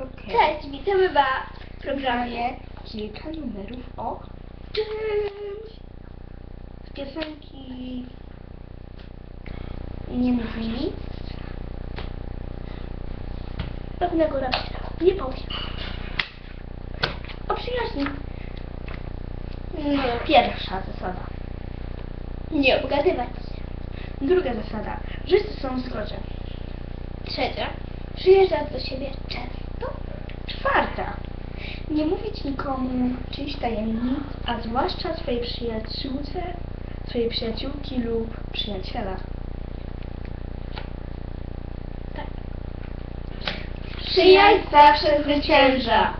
Okej. Cześć, witamy Was w programie Kilka numerów o czymś z piosenki nie mówi nic pewnego rapera. Nie powiem. O przyjaźni. No, pierwsza zasada. Nie obgadywać się. Druga zasada. Wszyscy są w zgodzie. Trzecia. Przyjeżdżać do siebie często. Nie mówić nikomu czyichś tajemnic, a zwłaszcza swojej przyjaciółce, swojej przyjaciółki lub przyjaciela. Tak. Przyjaźń zawsze zwycięża.